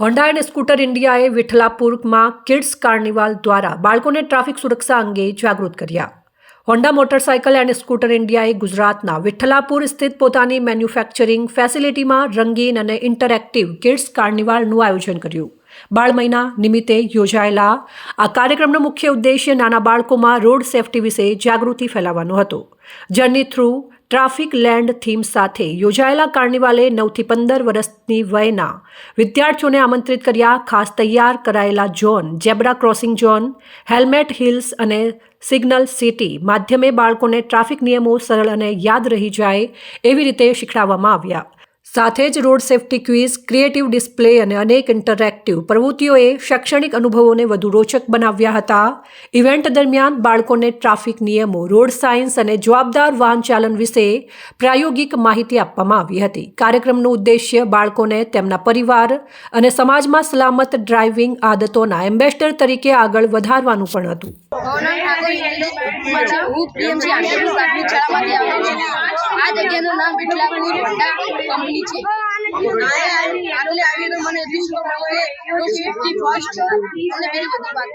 Honda and scooter ઇન્ડિયાએ વિઠલાપુરમાં kids carnival દ્વારા બાળકોને ટ્રાફિક સુરક્ષા અંગે જાગૃત કર્યા. હોન્ડા મોટરસાયકલ એન્ડ સ્કૂટર ઇન્ડિયાએ ગુજરાતના વિઠ્ઠલાપુર સ્થિત પોતાની મેન્યુફેક્ચરિંગ ફેસિલિટીમાં રંગીન અને ઇન્ટરેક્ટિવ કિડ્સ કાર્નિવાલનું આયોજન કર્યું. બાળ મહિના નિમિત્તે યોજાયેલા આ કાર્યક્રમનો મુખ્ય ઉદ્દેશ્ય નાના બાળકોમાં રોડ સેફટી વિશે જાગૃતિ ફેલાવવાનો હતો. Journey through traffic land theme સાથે યોજાયેલા કાર્નિવાલે નવથી પંદર વર્ષની વયના વિદ્યાર્થીઓને આમંત્રિત કર્યા, ખાસ તૈયાર કરાયેલા zone zebra crossing zone, helmet hills અને સિગ્નલ સિટી માધ્યમે બાળકોને ટ્રાફિક નિયમો સરળ અને યાદ રહી જાય એવી રીતે શીખડાવવામાં આવ્યા. સાથે જ road safety quiz, creative display અને અનેક ઇન્ટરેક્ટિવ પ્રવૃત્તિઓએ શૈક્ષણિક અનુભવોને વધુ રોચક બનાવ્યા હતા. ઇવેન્ટ દરમિયાન બાળકોને ટ્રાફિક નિયમો, રોડ સાયન્સ અને જવાબદાર વાહન ચાલન વિશે પ્રાયોગિક માહિતી આપવામાં આવી હતી. કાર્યક્રમનું ઉદ્દેશ્ય બાળકોને તેમના પરિવાર અને સમાજમાં સલામત ડ્રાઇવિંગ આદતોના એમ્બેસડર તરીકે આગળ વધારવાનું પણ હતું. જગ્યાનું નામ બિટલાપુર હોન્ડા કંપની છે. આટલે આવીને મને એટલી કે રોડ સેફટી ફર્સ્ટ અને બીજી તમારે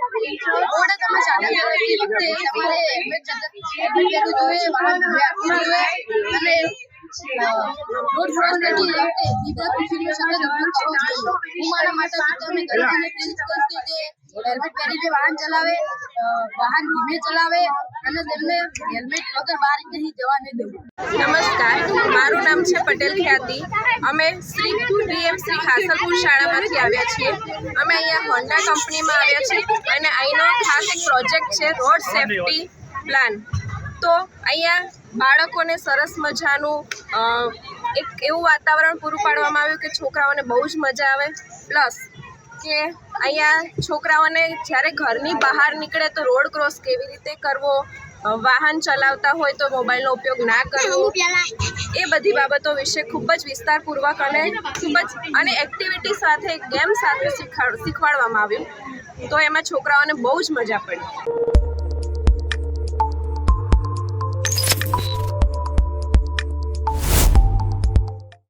દીકરા ખુશીનો સતત ઉપયોગ કરવો જોઈએ હું મારા માતા પ્રેરિત કરીશ કે તે હેલ્મેટ પહેરીને વાહન ચલાવે વાહન ધીમે ચલાવે અને તેમને હેલ્મેટ વગર બહાર નહીં જવા નહીં દેવું. નમસ્કાર મારું નામ છે પટેલ ખ્યાતિ. અમે શ્રી પીએમ શ્રી ખાસલપુર શાળામાંથી આવ્યા છીએ. અમે અહીંયા હોન્ડા કંપનીમાં આવ્યા છીએ અને અહીંનો ખાસ એક પ્રોજેક્ટ છે રોડ સેફટી પ્લાન. તો અહીંયા બાળકોને સરસ મજાનું એક એવું વાતાવરણ પૂરું પાડવામાં આવ્યું કે છોકરાઓને બહુ જ મજા આવે. પ્લસ કે અહીંયા છોકરાઓને જ્યારે ઘરની બહાર નીકળે તો રોડ ક્રોસ કેવી રીતે કરવો? વાહન ચલાવતા હોય તો મોબાઈલનો ઉપયોગ ના કરવો? એ બધી બાબતો વિશે ખૂબ જ વિસ્તારપૂર્વક અને ખૂબ જ, અને એક્ટિવિટી સાથે ગેમ સાથે શીખવાડ, શીખવાડવામાં આવ્યું. તો એમાં છોકરાઓને બહુ જ મજા પડી.